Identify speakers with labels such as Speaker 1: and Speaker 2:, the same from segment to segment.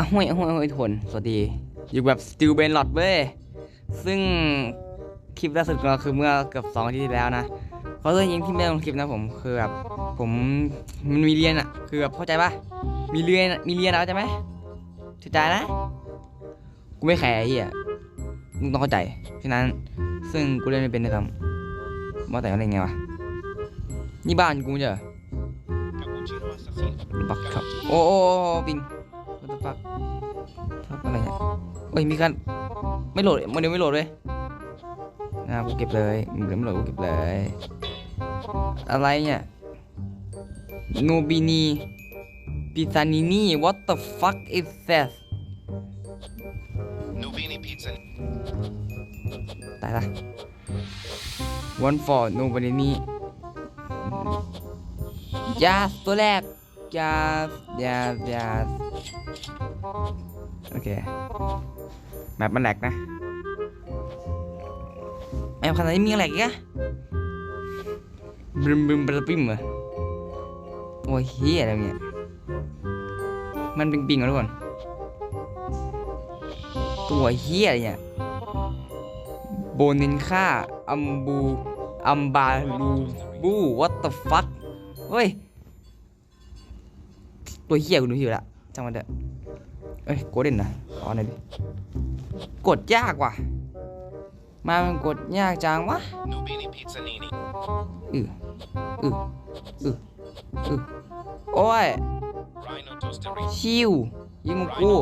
Speaker 1: อะห้วยห้วยห้วยทุกคนสวัสดี อยู่แบบสติลเบนลอดเว้ย ซึ่งคลิปล่าสุดก็คือเมื่อเกือบสองอาทิตย์ที่แล้วนะเพราะเรื่องยิงที่ไม่ได้ลงคลิปนะผมคือแบบผมมันมีเรียนอะคือแบบเข้าใจปะมีเรียนอะมีเรียนอะเข้าใจไหมเข้าใจนะกูไม่แคร์ไอ้เหี้ยมึงต้องเข้าใจฉะนั้น ซึ่งกูเล่นไม่เป็นเลยทำว่าแต่ว่าเล่นไงวะนี่บ้านกูไม่ใช่เหรอ
Speaker 2: Cappuccino assassino.
Speaker 1: บักครับ โอ้โอ้โอ้ปิง what the fuck ทับอะไรเนี่ยโอ้ยมีการไม่โหลดโมเดลไม่โหลดเลยนะกูเก็บเลยโมเดลไม่โหลดกูเก็บเลย อะไรเนี่ยโนบินีปิซานินี่ what the fuck is that
Speaker 2: Nuvini pizza.
Speaker 1: ตายละ one for nobody ยาสตัวแรกยาสยาสยาสโอ เคแมปมันแหลกนะแมปขนาดนี้มีแหลกอีกอะบึมบึมบลปิมเหรอโอ้ยเฮียอะไรเนี่ยมันปิงปิงเหรอทุกคนตัวเฮียอะไรเนี่ยโบนินค่าอัมบูอัมบาลูบู what the fuck เฮ้ยตัวเฮียกูดูอยู่ละจังมันเถอะ อ้ยโกดเด่นนะขอหน่อยดิกดยากว่ะ มามันกดยากจังวะอืออืออืออือโอ้ยชิวยิงมึงกู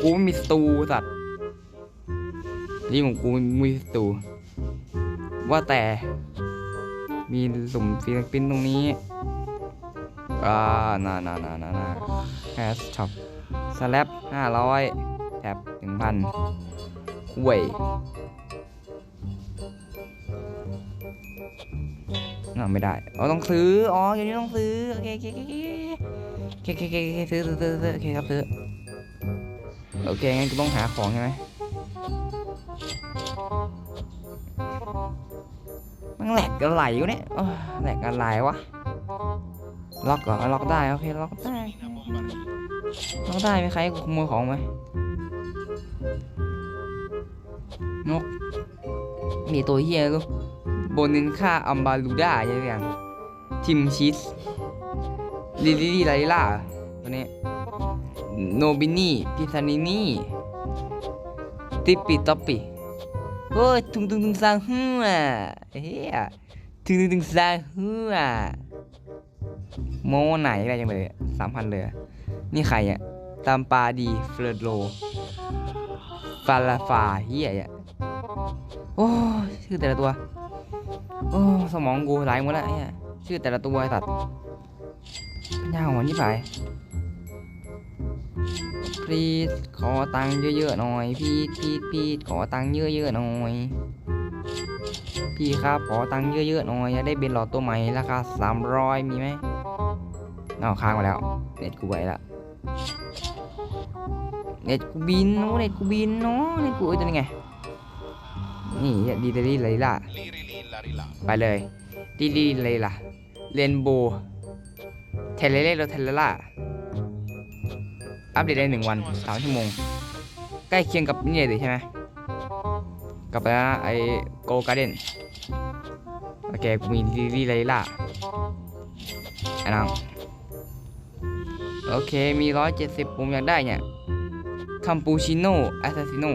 Speaker 1: กูไม่มีสตูสัตว์ยิงของกูไม่มีสตู ว่าแต่ มีสุ่มฟิลิปปินตรงนี้ อ่าน่าน่าน่าน่าน่าแคสช็อปสแลบห้าร้อยแท็บหนึ่งพันเว้ยน่าไม่ได้อ๋อต้องซื้อ อ๋ออย่างนี้ต้องซื้อ โอเคโอเคโอเคโอเคโอเคโอเคซื้อซื้อซื้อซื้อโอเคครับซื้อ โอเค งั้นกูต้องหาของใช่ไหมมันแหลกอะไรวะเนี่ยแหลกอะไรวะ ล็อกเหรอล็อกได้โอเคล็อกได้ล็อกได้มีใครขโมยของไหมนกมีตัวเฮียลูกโบนินค่าอัมบาลูด้าใช่ไหมยังทิมชีสลิลิลี่ไลล่าตัวนี้โนบินี่พิซานินี่ติปปิตอปปีโอ้ยทุงทุงทุงซางหัวเฮียทุงทุงทุงซางหัว โมไหนอะไรจังเลยสามพันเลย นี่ใครอะตามปาดีเฟลโลฟาลาฟาเฮียอะโอ้ชื่อแต่ละตัว โอ้สมองกูไหลหมดแล้วไอ้เหี้ยชื่อแต่ละตัวสัตว์ปัญญาหัวนี่ไปพีดขอตังค์เยอะๆหน่อย พี่พีดพีดขอตังค์เยอะๆหน่อย พี่ครับขอตังค์เยอะๆหน่อยอยากได้เบนหลอดตัวใหม่ราคา300 มีไหมเอาค้างมาแล้วเน็ตกูไปละเน็ตกูบินโน้เน็ตกูบินเนาะเน็ตกูเอ้ยตัวนี้ไงนี่ดีเดลี่เลยล่ะไปเลยดีดีเลยล่ะเรนโบว์เทเลเล่โรเทเลล่าอัปเดตได้หนึ่งวันสามชั่วโมง ใกล้เคียงกับนี่เลยใช่ไหมกับไรนะไอโกการ์เด้น โอเคกูมีดีดีเลยล่ะอ้น้องโอเคมีร้อยเจ็ดสิบผมอยากได้เนี่ยคัมปูชิโน่แอสซาซิโน่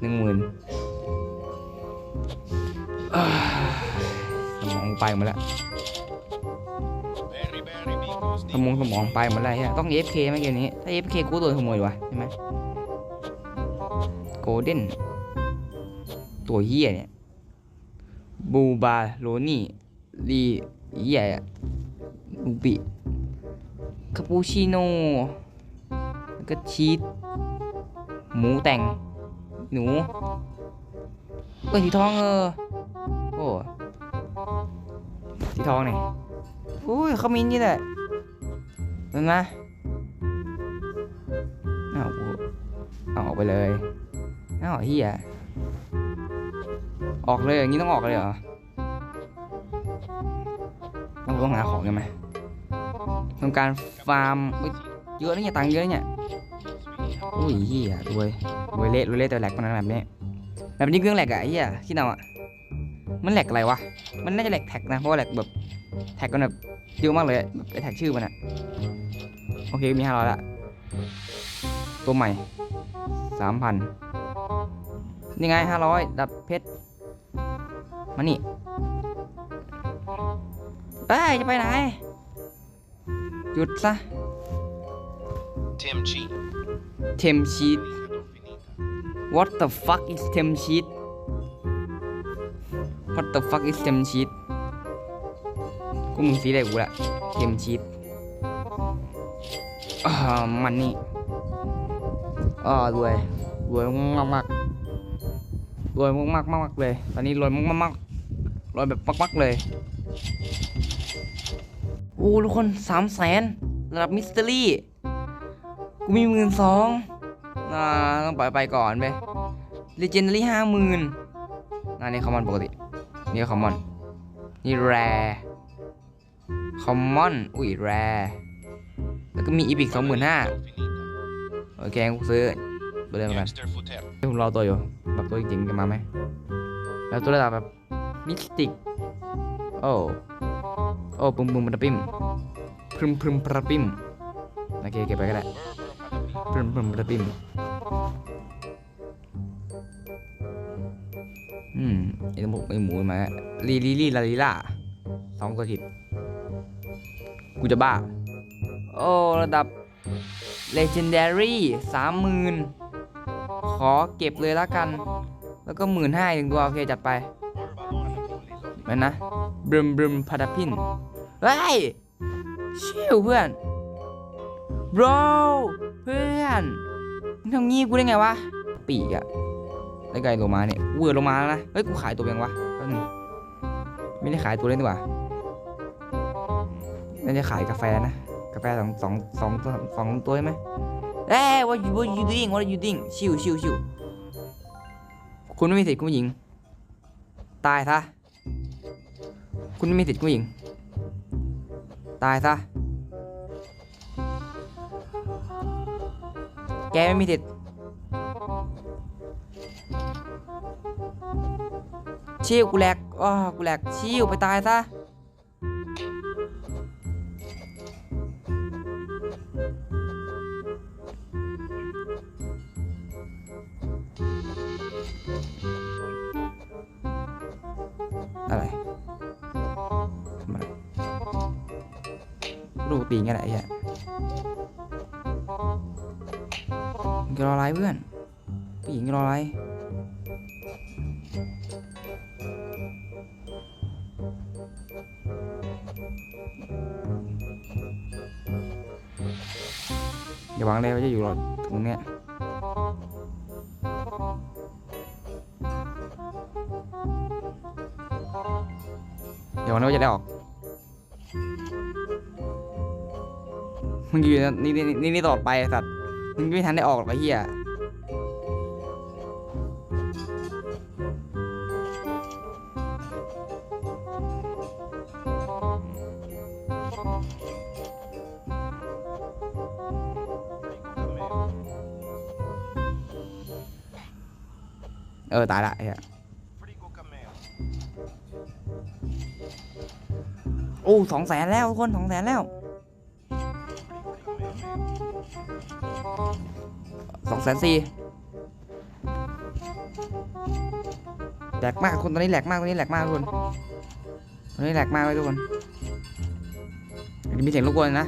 Speaker 1: หนึ่งหมื่นสมองไปหมดแล้วสมองสมองไปหมดแล้วต้อง AFK ไหมเกมนี้ ถ้า AFK กูโดนขโมยวะใช่ไหมโกลเด้นตัวเฮียเนี่ย บูบาโรนี่ลีเฮียบูบิคาปูชิโน่แล้วก็ชีสหมูแต่ง หนูเอ้ยสีทองเออโอ้สีทองเนี่ยอุ้ยเขามีนี่แหละเห็นไหมเอาเอาออกไปเลยเอาเฮีย ออกเลยอย่างนี้ต้องออกเลยเหรอต้องต้องหาของกันไหมทำการฟาร์มเยอะนะเนี่ยตังค์เยอะเนี่ยอุ้ยเฮียรวยรวยเละรวยเละแต่แหลกมันแบบนี้แบบนี้เครื่องแหลกอะไอ้เฮียคิดเอาอะมันแหลกอะไรวะมันน่าจะแหลกแท็กนะเพราะว่าแหลกแบบแท็กกันแบบเยอะมากเลยแบบไอแท็กชื่อมันอะโอเคมีห้าร้อยละตัวใหม่สามพันนี่ไงห้าร้อยดับเพชร มานี่เอ้ยจะไปไหน หยุดซะ
Speaker 2: Tim Cheat.
Speaker 1: เทมชีต What the fuck is เทมชีต What the fuck is เทมชีตกูมึงสีได้กูละเทมชีตอ่ามันนี่อ่ารวยรวยมากมากๆ รวยมากมากๆมากๆเลย ตอนนี้รวยมากมากมากๆรวยแบบมากมากๆเลยโอ้ทุกคนสามแสนระดับมิสเตอรี่ กูมีหมื่นสองอ่าต้องปล่อยไปก่อนไป Legendary ห้าหมื่นอ่านี่คอมมอนปกติ นี่คอมมอน นี่แรคอมมอน อุ้ยแรแล้วก็มีอีพิกสองหมื่นห้าโอเค กูซื้อ ไปเลยเหมือนกัน
Speaker 2: Gangster Footer.
Speaker 1: ที่ผมรอตัวอยู่แบบตัวจริงๆจะมาไหมแล้วตัวระดับแบบมิสติกโอ้โอ้ปุ่มปุ่มปะปิมพรึมพรึมปะปิมโอเคเก็บไปก็ได้พรึมพรึมปะปิมอืมไอ้หมูไอ้หมูมาลีลีลีลาลีล่าสองตัวผิดกูจะบ้า โอ้ ระดับ legendary สามหมื่น ขอเก็บเลยละกัน แล้วก็หมื่นห้าถึงตัวโอเคจัดไปม่นนะบรึมบรึมพาดพินเฮ้ยชิวเพื่อน bro เพื่อนมึงทำงี้กูได้ไงวะ ปีกอะแล้วไกลโลมาเนี่ยเวอร์โลมาแล้วนะ เฮ้ย กูขายตัวยังวะแป๊บนึงไม่ได้ขายตัวเล่นดีกว่าน่าจะขายกาแฟนะ กาแฟสองสองสองสองตัวใช่ไหม เอ้ย what you what you doing what are you doing ชิวชิวชิวคุณไม่มีสิทธิ์คุณผู้หญิง ตายซะ คุณไม่มีสิทธิ์คุณผู้หญิง ตายซะ แกไม่มีสิทธิ์ชิวกูแหลกอ้อกูแหลกชิวไปตายซะ ดูปีงกันไอ้เหี้ยมึงรออะไรเพื่อนผู้หญิงรออะไรอย่าหวังเลยว่าจะอยู่รอตรงเนี้ยเดี๋ยววันนี้ว่าจะได้ออก มึงอยู่นี่นี่นี่นี่ตลอดไปสัตว์มึงไม่ทันได้ออกหรอกไอ้เหี้ยเออตายละไอ้เหี้ยโอ้สองแสนแล้วทุกคนสองแสนแล้ว แสนสี่แหลกมากคนตอนนี้แหลกมากตอนนี้แหลกมากทุกคนตอนนี้แหลกมากเลยทุกคนมีเสียงรบกวนนะ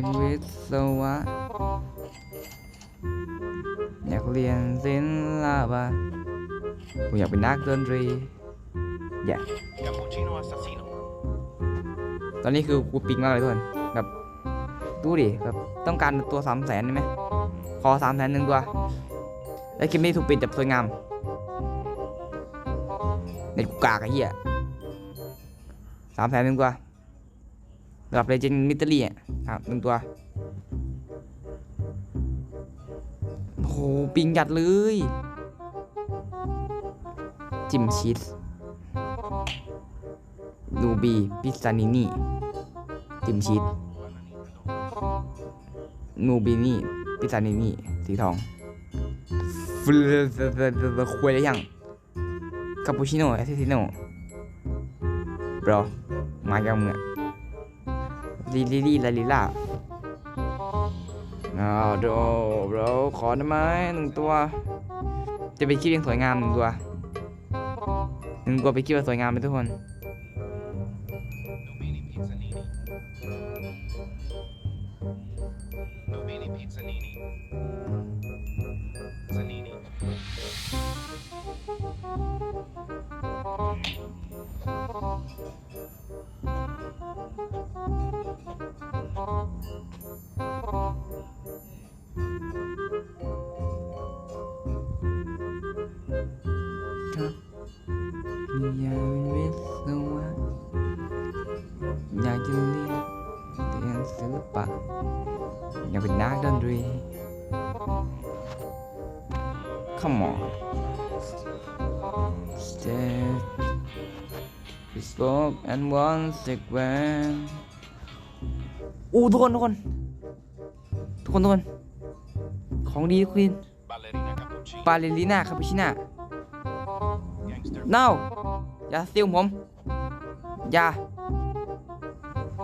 Speaker 1: เป็นวิศวะ อยากเป็นเรียนศิลปะกูอยากเป็นนักดนตรี
Speaker 2: Cappuccino assassino.
Speaker 1: ตอนนี้คือกูปิ๊งมากเลยทุกคนแบบดูดิแบบต้องการตัวสามแสนใช่ไหมขอสามแสนหนึ่งตัว แล้วคลิปนี้ถูกปิดแบบสวยงามเน็ตกูกากไอ้เหี้ยสามแสนหนึ่งตัว ระดับเลเจนด์มิตเตอรี่อะครับหนึ่งตัวโอ้โหปิงจัดเลย จิมชีสนูบีพิซซานินี่ จิมชีสนูบินี่ พิซซานินี่ สีทองฟลคุยได้ยังคาปูชิโน่เอสซิโน่บรอมากับมึงอะ ลิลิลี่ลาลิล่าอ้าวโดบรขอได้ไหมหนึ่งตัว จะเป็นคลิปยังสวยงามหนึ่งตัวหนึ่งตัวไปคลิปว่าสวยงามไปทุกคน อยากเป็นวิศวะอยากจะเรียนเรียนศิลปะอยากเป็นนักดนตรี Come on Step We spoke and once again อู้ทุกคนทุกคนทุกคนทุกคนของดีควีน
Speaker 2: Ballerina cappuccino.
Speaker 1: ปาเลลิน่าคาปูชิน่า
Speaker 2: Gangster.
Speaker 1: No อย่าซิลผม อย่า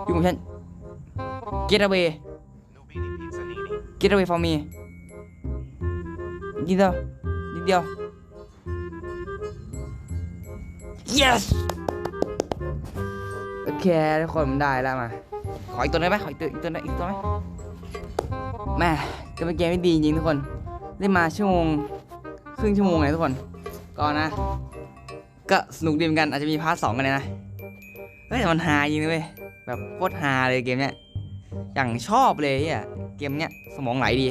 Speaker 1: ยุ่กับฉัน get away get away from me นิดเดียวนิดเดียว yes โอเคทุกคนมันได้แล้วมา ขออีกตัวได้ไหมขออีกตัวอีกตัวได้อีกตัวไหมแม่ก็เป็นเกมที่ดีจริงทุกคน ได้มาชั่วโมง ครึ่งชั่วโมงเลยทุกคนก็นะ ก็สนุกดีเหมือนกันอาจจะมีพาร์ทสองกันเลยนะเฮ้ยแต่มันฮาจริงนะเว้ยแบบโคตรฮาเลยเกมเนี้ยอย่างชอบเลยอะเกมเนี้ยสมองไหลดี